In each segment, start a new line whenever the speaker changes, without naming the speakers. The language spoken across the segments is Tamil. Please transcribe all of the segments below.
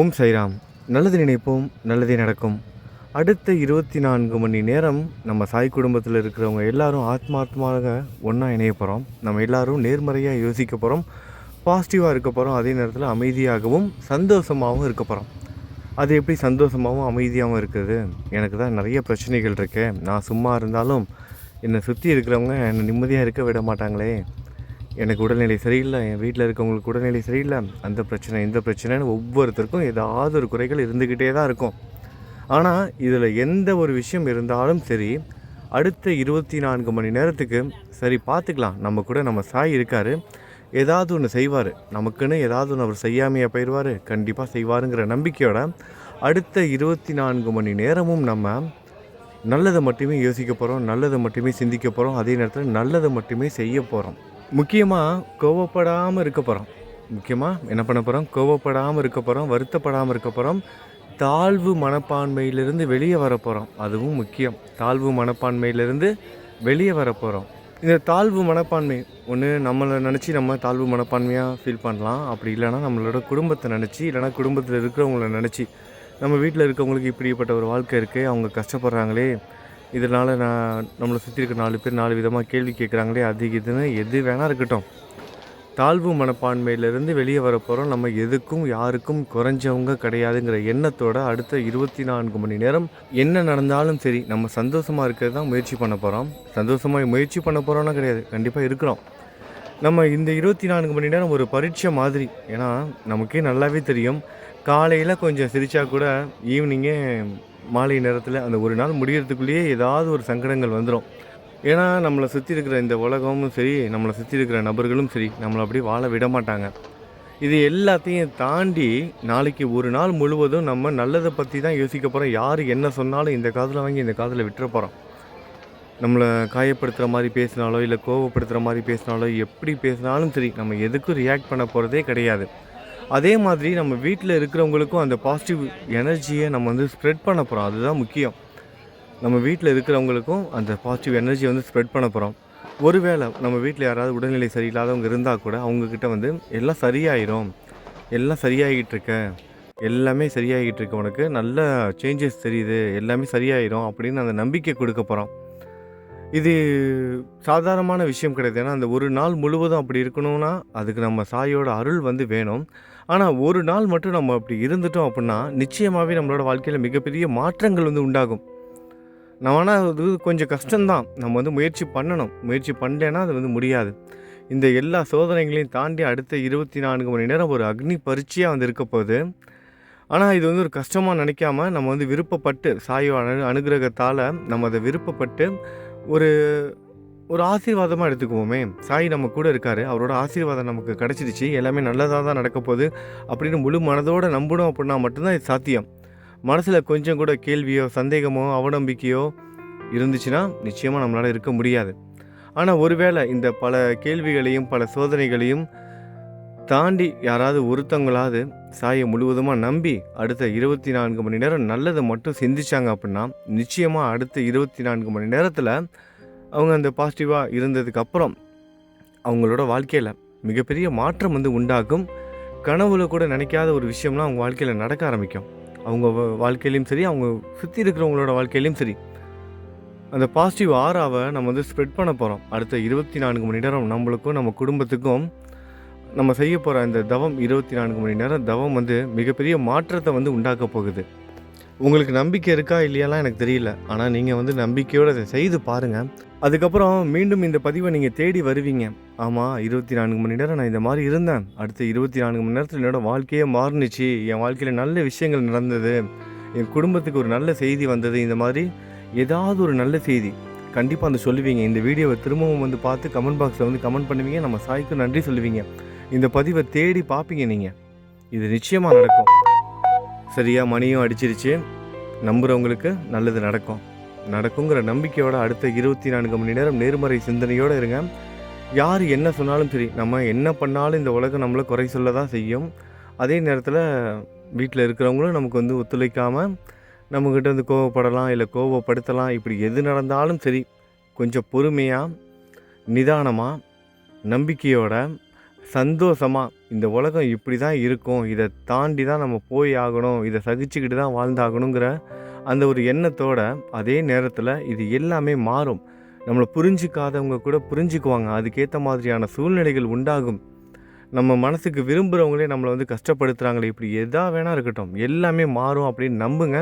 ஓம் சைராம். நல்லது நினைப்போம் நல்லதே நடக்கும். அடுத்த இருபத்தி நான்கு மணி நேரம் நம்ம சாய் குடும்பத்தில் இருக்கிறவங்க எல்லாரும் ஆத்மார்த்தமாக ஒன்றா இணைய போகிறோம் நம்ம எல்லாரும் நேர்மறையாக யோசிக்க போகிறோம் பாசிட்டிவாக இருக்க போகிறோம் அதே நேரத்தில் அமைதியாகவும் சந்தோஷமாகவும் இருக்க போகிறோம் அது எப்படி சந்தோஷமாகவும் அமைதியாகவும் இருக்குது? எனக்கு தான் நிறைய பிரச்சனைகள் இருக்கு. நான் சும்மா இருந்தாலும் என்னை சுற்றி இருக்கிறவங்க என்னை நிம்மதியாக இருக்க விட மாட்டாங்களே. எனக்கு உடல்நிலை சரியில்லை என் வீட்டில் இருக்கவங்களுக்கு உடல்நிலை சரியில்லை அந்த பிரச்சனை இந்த பிரச்சனைன்னு ஒவ்வொருத்தருக்கும் ஏதாவது ஒரு குறைகள் இருந்துக்கிட்டே தான் இருக்கும். ஆனால் இதில் எந்த ஒரு விஷயம் இருந்தாலும் சரி அடுத்த இருபத்தி நான்கு மணி நேரத்துக்கு சரி பார்த்துக்கலாம் நம்ம கூட நம்ம சாய் இருக்கார். ஏதாவது ஒன்று செய்வார். நமக்குன்னு ஏதாவது ஒன்று அவர் செய்யாமையாக போயிடுவார் கண்டிப்பாக செய்வாருங்கிற நம்பிக்கையோட அடுத்த இருபத்தி நான்கு மணி நேரமும் நம்ம நல்லதை மட்டுமே யோசிக்க போகிறோம் நல்லதை மட்டுமே சிந்திக்க போகிறோம் அதே நேரத்தில் நல்லதை மட்டுமே செய்ய போகிறோம் முக்கியமாக கோவப்படாமல் இருக்க போகிறோம் முக்கியமாக என்ன பண்ண போகிறோம் கோவப்படாமல் இருக்க போகிறோம் வருத்தப்படாமல் இருக்க போகிறோம் தாழ்வு மனப்பான்மையிலிருந்து வெளியே வர போகிறோம் அதுவும் முக்கியம். தாழ்வு மனப்பான்மையிலிருந்து வெளியே வர போகிறோம் இந்த தாழ்வு மனப்பான்மை ஒன்று நம்மளை நினச்சி நம்ம தாழ்வு மனப்பான்மையாக ஃபீல் பண்ணலாம். அப்படி இல்லைன்னா நம்மளோட குடும்பத்தை நினச்சி இல்லைன்னா குடும்பத்தில் இருக்கிறவங்கள நினச்சி நம்ம வீட்டில் இருக்கவங்களுக்கு இப்படிப்பட்ட ஒரு வாழ்க்கை இருக்குது அவங்க கஷ்டப்படுறாங்களே இதனால் நான் நம்மளை சுற்றி இருக்க நாலு பேர் நாலு விதமாக கேள்வி கேட்குறாங்களே அது இதுன்னு எது வேணால் இருக்கட்டும். தாழ்வு மனப்பான்மையிலேருந்து வெளியே வர போகிறோம் நம்ம எதுக்கும் யாருக்கும் குறைஞ்சவங்க கிடையாதுங்கிற எண்ணத்தோட அடுத்த இருபத்தி நான்கு மணி நேரம் என்ன நடந்தாலும் சரி நம்ம சந்தோஷமாக இருக்கிறது தான் முயற்சி பண்ண போகிறோம் சந்தோஷமாக முயற்சி பண்ண போகிறோன்னா கிடையாது கண்டிப்பாக இருக்கிறோம். நம்ம இந்த இருபத்தி நான்கு மணி நேரம் ஒரு பரீட்சை மாதிரி ஏன்னா நமக்கே நல்லாவே தெரியும். காலையில் கொஞ்சம் சிரித்தா கூட ஈவினிங்கே மாலை நேரத்தில் அந்த ஒரு நாள் முடிகிறதுக்குள்ளேயே ஏதாவது ஒரு சங்கடங்கள் வந்துடும் ஏன்னா நம்மளை சுற்றி இருக்கிற இந்த உலகமும் சரி நம்மளை சுற்றி இருக்கிற நபர்களும் சரி நம்மளை அப்படியே வாழ விட மாட்டாங்க. இது எல்லாத்தையும் தாண்டி நாளைக்கு ஒரு நாள் முழுவதும் நம்ம நல்லதை பற்றி தான் யோசிக்க போகிறோம் யார் என்ன சொன்னாலும் இந்த காதில் வாங்கி இந்த காதில் விட்டுற போகிறோம் நம்மளை காயப்படுத்துகிற மாதிரி பேசினாலோ இல்லை கோவப்படுத்துகிற மாதிரி பேசினாலோ எப்படி பேசினாலும் சரி நம்ம எதுக்கும் ரியாக்ட் பண்ண போகிறதே கிடையாது. அதே மாதிரி நம்ம வீட்டில் இருக்கிறவங்களுக்கும் அந்த பாசிட்டிவ் எனர்ஜியை நம்ம வந்து ஸ்ப்ரெட் பண்ண போகிறோம் அதுதான் முக்கியம். நம்ம வீட்டில் இருக்கிறவங்களுக்கும் அந்த பாசிட்டிவ் எனர்ஜியை வந்து ஸ்ப்ரெட் பண்ண போகிறோம் ஒருவேளை நம்ம வீட்டில் யாராவது உடல்நிலை சரியில்லாதவங்க இருந்தால் கூட அவங்கக்கிட்ட வந்து எல்லாம் சரியாயிரும். எல்லாம் சரியாகிட்டு இருக்க. எல்லாமே சரியாகிட்டு இருக்கு. உனக்கு நல்ல சேஞ்சஸ் தெரியுது. எல்லாமே சரியாயிரும். அப்படின்னு அந்த நம்பிக்கை கொடுக்க போகிறோம் இது சாதாரணமான விஷயம் கிடையாது. ஏன்னா அந்த ஒரு நாள் முழுவதும் அப்படி இருக்கணும்னா அதுக்கு நம்ம சாயோட அருள் வந்து வேணும். ஆனால் ஒரு நாள் மட்டும் நம்ம அப்படி இருந்துட்டோம் அப்படின்னா நிச்சயமாகவே நம்மளோட வாழ்க்கையில் மிகப்பெரிய மாற்றங்கள் வந்து உண்டாகும். நம்ம ஆனால் அது கொஞ்சம் கஷ்டம்தான். நம்ம வந்து முயற்சி பண்ணணும். முயற்சி பண்ணலைன்னா அது வந்து முடியாது. இந்த எல்லா சோதனைகளையும் தாண்டி அடுத்த இருபத்தி நான்கு மணி நேரம் ஒரு அக்னி பரீட்சையாக வந்து இருக்க போகுது. ஆனால் இது வந்து ஒரு கஷ்டமாக நினைக்காம நம்ம வந்து விருப்பப்பட்டு சாயோ அனு அனுகிரகத்தால் நம்ம அதை விருப்பப்பட்டு ஒரு ஒரு ஆசீர்வாதமாக எடுத்துக்குவோமே. சாய் நம்ம கூட இருக்காரு. அவரோட ஆசீர்வாதம் நமக்கு கிடச்சிருச்சு எல்லாமே நல்லதாக தான் நடக்க போகுது அப்படின்னு முழு மனதோடு நம்பணும் அப்படின்னா மட்டும்தான் இது சாத்தியம். மனசில் கொஞ்சம் கூட கேள்வியோ சந்தேகமோ அவநம்பிக்கையோ இருந்துச்சுன்னா நிச்சயமாக நம்மளால் இருக்க முடியாது. ஆனால் ஒருவேளை இந்த பல கேள்விகளையும் பல சோதனைகளையும் தாண்டி யாராவது ஒருத்தவங்களாவது சாயை முழுவதுமாக நம்பி அடுத்த இருபத்தி நான்கு மணி நேரம் நல்லதை மட்டும் சிந்திச்சாங்க அப்படின்னா நிச்சயமாக அடுத்த இருபத்தி நான்கு மணி நேரத்தில் அவங்க அந்த பாசிட்டிவாக இருந்ததுக்கு அப்புறம் அவங்களோட வாழ்க்கையில் மிகப்பெரிய மாற்றம் வந்து உண்டாகும். கனவுல கூட நினைக்காத ஒரு விஷயம்லாம் அவங்க வாழ்க்கையில் நடக்க ஆரம்பிக்கும். அவங்க வாழ்க்கையிலையும் சரி அவங்க சுற்றி இருக்கிறவங்களோட வாழ்க்கையிலையும் சரி. அந்த பாசிட்டிவ் ஆறாவை நம்ம வந்து ஸ்ப்ரெட் பண்ண போகிறோம் அடுத்த இருபத்தி நான்கு மணி நேரம் நம்மளுக்கும் நம்ம குடும்பத்துக்கும் நம்ம செய்ய போகிற இந்த தவம் இருபத்தி நான்கு மணி நேரம் தவம் வந்து மிகப்பெரிய மாற்றத்தை வந்து உண்டாக்க போகுது. உங்களுக்கு நம்பிக்கை இருக்கா இல்லையாலாம் எனக்கு தெரியல. ஆனால் நீங்கள் வந்து நம்பிக்கையோடு அதை செய்து பாருங்கள் அதுக்கப்புறம் மீண்டும் இந்த பதிவை நீங்கள் தேடி வருவீங்க. ஆமாம் இருபத்தி நான்கு மணி நேரம் நான் இந்த மாதிரி இருந்தேன். அடுத்த இருபத்தி நான்கு மணி நேரத்தில் என்னோட வாழ்க்கையே மாறுனுச்சு. என் வாழ்க்கையில் நல்ல விஷயங்கள் நடந்தது. என் குடும்பத்துக்கு ஒரு நல்ல செய்தி வந்தது. இந்த மாதிரி ஏதாவது ஒரு நல்ல செய்தி கண்டிப்பாக அந்த சொல்லுவீங்க. இந்த வீடியோவை திரும்பவும் வந்து பார்த்து கமெண்ட் பாக்ஸில் வந்து கமெண்ட் பண்ணுவீங்க. நம்ம சாய்க்கு நன்றி சொல்லுவீங்க. இந்த பதிவை தேடி பார்ப்பீங்க நீங்கள் இது நிச்சயமாக நடக்கும். சரியாக மணியும் அடிச்சிருச்சு. நம்புகிறவங்களுக்கு நல்லது நடக்கும். நடக்குங்கிற நம்பிக்கையோட அடுத்த இருபத்தி நான்கு மணி நேரம் நேர்மறை சிந்தனையோடு இருங்க. யார் என்ன சொன்னாலும் சரி நம்ம என்ன பண்ணாலும் இந்த உலகம் நம்மளை குறை சொல்ல தான் செய்யும். அதே நேரத்தில் வீட்டில் இருக்கிறவங்களும் நமக்கு வந்து ஒத்துழைக்காமல் நம்மக்கிட்ட வந்து கோவப்படலாம் இல்லை கோவப்படுத்தலாம். இப்படி எது நடந்தாலும் சரி கொஞ்சம் பொறுமையாக நிதானமாக நம்பிக்கையோட சந்தோஷமாக இந்த உலகம் இப்படி தான் இருக்கும். இதை தாண்டி தான் நம்ம போய் ஆகணும். இதை சகிச்சுக்கிட்டு தான் வாழ்ந்தாகணுங்கிற அந்த ஒரு எண்ணத்தோட அதே நேரத்தில் இது எல்லாமே மாறும். நம்மளை புரிஞ்சிக்காதவங்க கூட புரிஞ்சுக்குவாங்க. அதுக்கேற்ற மாதிரியான சூழ்நிலைகள் உண்டாகும். நம்ம மனசுக்கு விரும்புகிறவங்களே நம்மளை வந்து கஷ்டப்படுத்துகிறாங்களே இப்படி எதா வேணா இருக்கட்டும். எல்லாமே மாறும் அப்படின்னு நம்புங்க.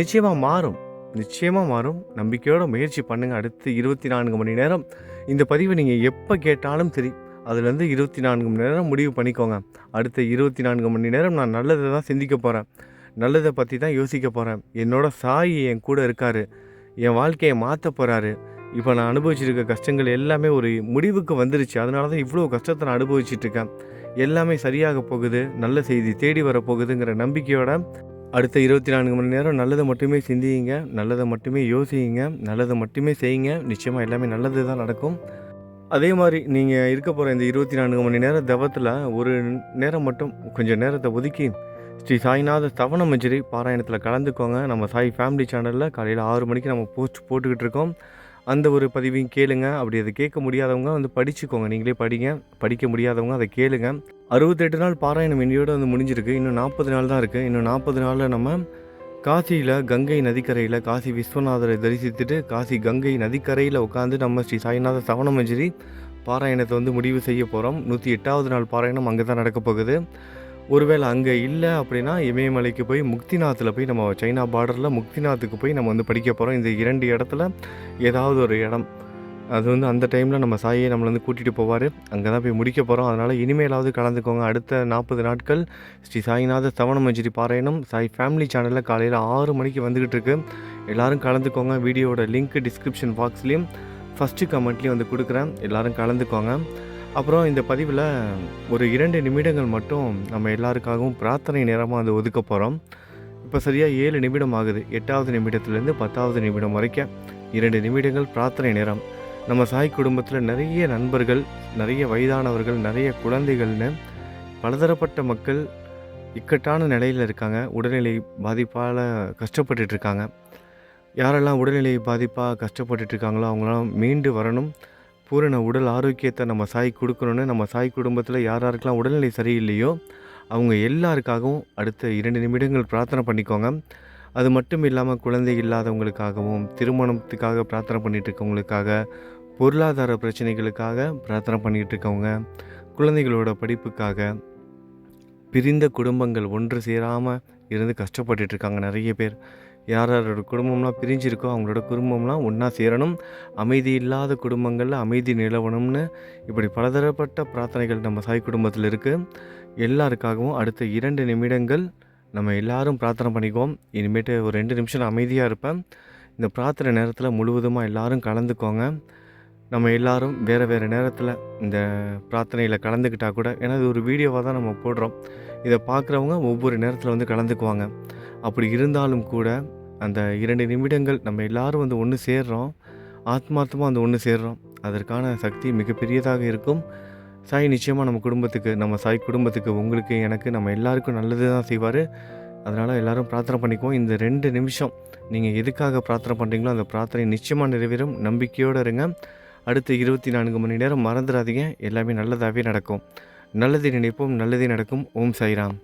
நிச்சயமாக மாறும். நிச்சயமாக மாறும். நம்பிக்கையோட முயற்சி பண்ணுங்கள் அடுத்து இருபத்தி நான்கு மணி நேரம். இந்த பதிவை நீங்கள் எப்போ கேட்டாலும் சரி அதுலேருந்து இருபத்தி நான்கு மணி நேரம் முடிவு பண்ணிக்கோங்க. அடுத்த இருபத்தி நான்கு மணி நேரம் நான் நல்லதை தான் சிந்திக்க போகிறேன் நல்லதை பற்றி தான் யோசிக்க போகிறேன் என்னோட சாயி என் கூட இருக்கார். என் வாழ்க்கையை மாற்ற போகிறாரு இப்போ நான் அனுபவிச்சிருக்க கஷ்டங்கள் எல்லாமே ஒரு முடிவுக்கு வந்துருச்சு. அதனால தான் இவ்வளோ கஷ்டத்தை நான் அனுபவிச்சிட்ருக்கேன் எல்லாமே சரியாக போகுது. நல்ல செய்தி தேடி வரப்போகுதுங்கிற நம்பிக்கையோட அடுத்த இருபத்தி நான்கு மணி நேரம் நல்லதை மட்டுமே சிந்தியுங்க நல்லதை மட்டுமே யோசிங்க. நல்லதை மட்டுமே செய்யுங்க. நிச்சயமாக எல்லாமே நல்லது தான் நடக்கும். அதே மாதிரி நீங்கள் இருக்க போகிற இந்த இருபத்தி நான்கு மணி நேரம் தவத்தில் ஒரு நேரம் மட்டும் கொஞ்சம் நேரத்தை ஒதுக்கி ஸ்ரீ சாய்நாத தவண மஞ்சரி பாராயணத்தில் கலந்துக்கோங்க. நம்ம சாய் ஃபேமிலி சேனலில் காலையில் ஆறு மணிக்கு நம்ம போஸ்ட் போட்டுக்கிட்டு இருக்கோம். அந்த ஒரு பதிவையும் கேளுங்க. அப்படி அதை கேட்க முடியாதவங்க வந்து படிச்சுக்கோங்க. நீங்களே படிங்க. படிக்க முடியாதவங்க அதை கேளுங்க. அறுபத்தெட்டு நாள் பாராயணம் இன்னையோட வந்து முடிஞ்சிருக்கு. இன்னும் நாற்பது நாள் தான் இருக்குது இன்னும் நாற்பது நாளில் நம்ம காசியில் கங்கை நதிக்கரையில் காசி விஸ்வநாதரை தரிசித்துட்டு காசி கங்கை நதிக்கரையில் உட்காந்து நம்ம ஸ்ரீ சாய்நாத சவண மஞ்சரி பாராயணத்தை வந்து முடிவு செய்ய போகிறோம் நூற்றி எட்டாவது நாள் பாராயணம் அங்கே தான் நடக்க போகுது. ஒருவேளை அங்கே இல்லை அப்படின்னா இமயமலைக்கு போய் முக்திநாத்தில் போய் நம்ம சைனா பார்டரில் முக்திநாத்துக்கு போய் நம்ம வந்து படிக்க போகிறோம் இந்த இரண்டு இடத்துல ஏதாவது ஒரு இடம். அது வந்து அந்த டைமில் நம்ம சாயை நம்மளை வந்து கூட்டிகிட்டு போவார். அங்கே தான் போய் முடிக்க போகிறோம் அதனால் இனிமேலாவது கலந்துக்கோங்க. அடுத்த நாற்பது நாட்கள் ஸ்ரீ சாய்நாத சவண மஞ்சரி பாராயணம். சாய் ஃபேமிலி சேனலில் காலையில் ஆறு மணிக்கு வந்துக்கிட்டு இருக்கு. எல்லோரும் கலந்துக்கோங்க. வீடியோட லிங்க் டிஸ்கிரிப்ஷன் பாக்ஸ்லேயும் ஃபஸ்ட்டு கமெண்ட்லேயும் வந்து கொடுக்குறேன். எல்லோரும் கலந்துக்கோங்க. அப்புறம் இந்த பதிவில் ஒரு இரண்டு நிமிடங்கள் மட்டும் நம்ம எல்லாருக்காகவும் பிரார்த்தனை நேரமாக வந்து ஒதுக்க போகிறோம் இப்போ சரியாக ஏழு நிமிடம் ஆகுது. எட்டாவது நிமிடத்துலேருந்து பத்தாவது நிமிடம் வரைக்கும் இரண்டு நிமிடங்கள் பிரார்த்தனை நேரம். நம்ம சாய் குடும்பத்தில் நிறைய நண்பர்கள் நிறைய வயதானவர்கள் நிறைய குழந்தைகள்னு பலதரப்பட்ட மக்கள் இக்கட்டான நிலையில் இருக்காங்க. உடல்நிலை பாதிப்பால் கஷ்டப்பட்டுட்ருக்காங்க யாரெல்லாம் உடல்நிலை பாதிப்பாக கஷ்டப்பட்டுட்ருக்காங்களோ அவங்களாம் மீண்டு வரணும். பூரண உடல் ஆரோக்கியத்தை நம்ம சாய் கொடுக்கணுன்னு நம்ம சாய் குடும்பத்தில் யார் யாருக்கெல்லாம் உடல்நிலை சரியில்லையோ அவங்க எல்லாருக்காகவும் அடுத்த இரண்டு நிமிடங்கள் பிரார்த்தனை பண்ணிக்கோங்க. அது மட்டும் இல்லாமல் குழந்தை இல்லாதவங்களுக்காகவும் திருமணத்துக்காக பிரார்த்தனை பண்ணிகிட்டு இருக்கவங்களுக்காக பொருளாதார பிரச்சனைகளுக்காக பிரார்த்தனை பண்ணிகிட்டு இருக்கவங்க குழந்தைகளோட படிப்புக்காக பிரிந்த குடும்பங்கள் ஒன்று சேராமல் இருந்து கஷ்டப்பட்டுட்ருக்காங்க நிறைய பேர். யார் யாரோட குடும்பம்லாம் பிரிஞ்சிருக்கோ அவங்களோட குடும்பம்லாம் ஒன்றா சேரணும். அமைதி இல்லாத குடும்பங்களில் அமைதி நிலவணும்னு இப்படி பலதரப்பட்ட பிரார்த்தனைகள் நம்ம சாய் குடும்பத்தில் இருக்குது எல்லாருக்காகவும் அடுத்த இரண்டு நிமிடங்கள் நம்ம எல்லாரும் பிரார்த்தனை பண்ணிக்குவோம். இனிமேட்டு ஒரு ரெண்டு நிமிஷம் அமைதியாக இருப்பேன். இந்த பிரார்த்தனை நேரத்தில் முழுவதுமாக எல்லாரும் கலந்துக்கோங்க. நம்ம எல்லாரும் வேறு வேறு நேரத்தில் இந்த பிரார்த்தனையில் கலந்துக்கிட்டால் கூட ஏன்னா இது ஒரு வீடியோவாக தான் நம்ம போடுறோம். இதை பார்க்குறவங்க ஒவ்வொரு நேரத்தில் வந்து கலந்துக்குவாங்க. அப்படி இருந்தாலும் கூட அந்த இரண்டு நிமிடங்கள் நம்ம எல்லாரும் வந்து ஒன்று சேர்றோம். ஆத்மார்த்தமாக அந்த ஒன்று சேர்றோம். அதற்கான சக்தி மிகப்பெரியதாக இருக்கும். சாய் நிச்சயமாக நம்ம குடும்பத்துக்கு நம்ம சாய் குடும்பத்துக்கு உங்களுக்கு எனக்கு நம்ம எல்லாருக்கும் நல்லது தான் செய்வார். அதனால் எல்லாரும் பிரார்த்தனை பண்ணிக்குவோம். இந்த ரெண்டு நிமிஷம் நீங்கள் எதுக்காக பிரார்த்தனை பண்ணுறீங்களோ அந்த பிரார்த்தனை நிச்சயமாக நிறைவேறும். நம்பிக்கையோடு இருங்க. அடுத்த இருபத்தி நான்கு மணி நேரம் மறந்துடாதீங்க. எல்லாமே நல்லதாகவே நடக்கும். நல்லதை நினைப்போம் நல்லதே நடக்கும். ஓம் சாய்ராம்.